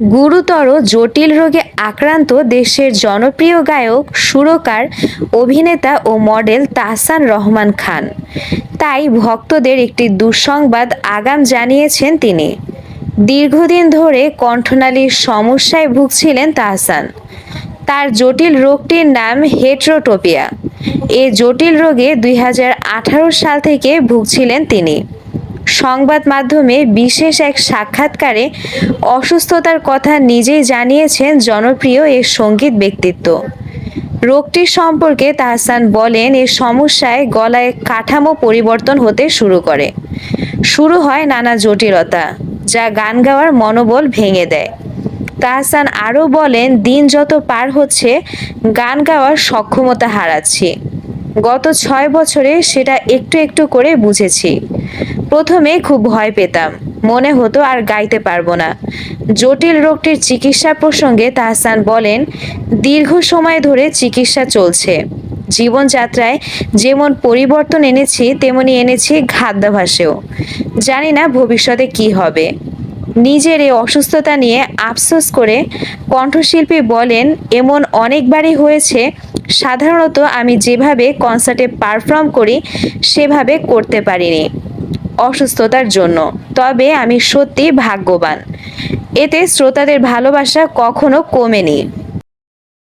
গুরুতর জটিল রোগে আক্রান্ত দেশের জনপ্রিয় গায়ক, সুরকার, অভিনেতা ও মডেল তাহসান রহমান খান। তাই ভক্তদের একটি দুঃসংবাদ আগাম জানিয়েছেন তিনি। দীর্ঘদিন ধরে কণ্ঠনালীর সমস্যায় ভুগছিলেন তাহসান। তার জটিল রোগটির নাম হেট্রোটোপিয়া। এ জটিল রোগে দুই হাজার আঠারো সাল থেকে ভুগছিলেন তিনি। সংবাদ মাধ্যমে বিশেষ এক সাক্ষাৎকারে অসুস্থতার কথা নিজেই জানিয়েছেন জনপ্রিয় এ সংগীত ব্যক্তিত্ব। রোগটির সম্পর্কে তাহসান বলেন, এ সমস্যায় গলায় কাঠামো পরিবর্তন হতে শুরু করে। শুরু হয় নানা জটিলতা, যা গান গাওয়ার মনোবল ভেঙে দেয়। তাহসান আরও বলেন, দিন যত পার হচ্ছে, গান গাওয়ার সক্ষমতা হারাচ্ছি। গত ছয় বছরে সেটা একটু একটু করে বুঝেছি। প্রথমে খুব ভয় পেতাম। মনে হতো আর গাইতে পারব না। জটিল রোগটির চিকিৎসা প্রসঙ্গে তাহসান বলেন, দীর্ঘ সময় ধরে চিকিৎসা চলছে। জীবনযাত্রায় যেমন পরিবর্তন এনেছি, তেমনি এনেছি খাদ্যাভাসেও জানি না ভবিষ্যতে কি হবে। নিজের এই অসুস্থতা নিয়ে আফসোস করে কণ্ঠশিল্পী বলেন, এমন অনেকবারই হয়েছে, সাধারণত আমি যেভাবে কনসার্টে পারফর্ম করি, সেভাবে করতে পারিনি। অসুস্থতার জন্য। তবে আমি সত্যি ভাগ্যবান। এতে শ্রোতাদের ভালোবাসা কখনো কমেনি।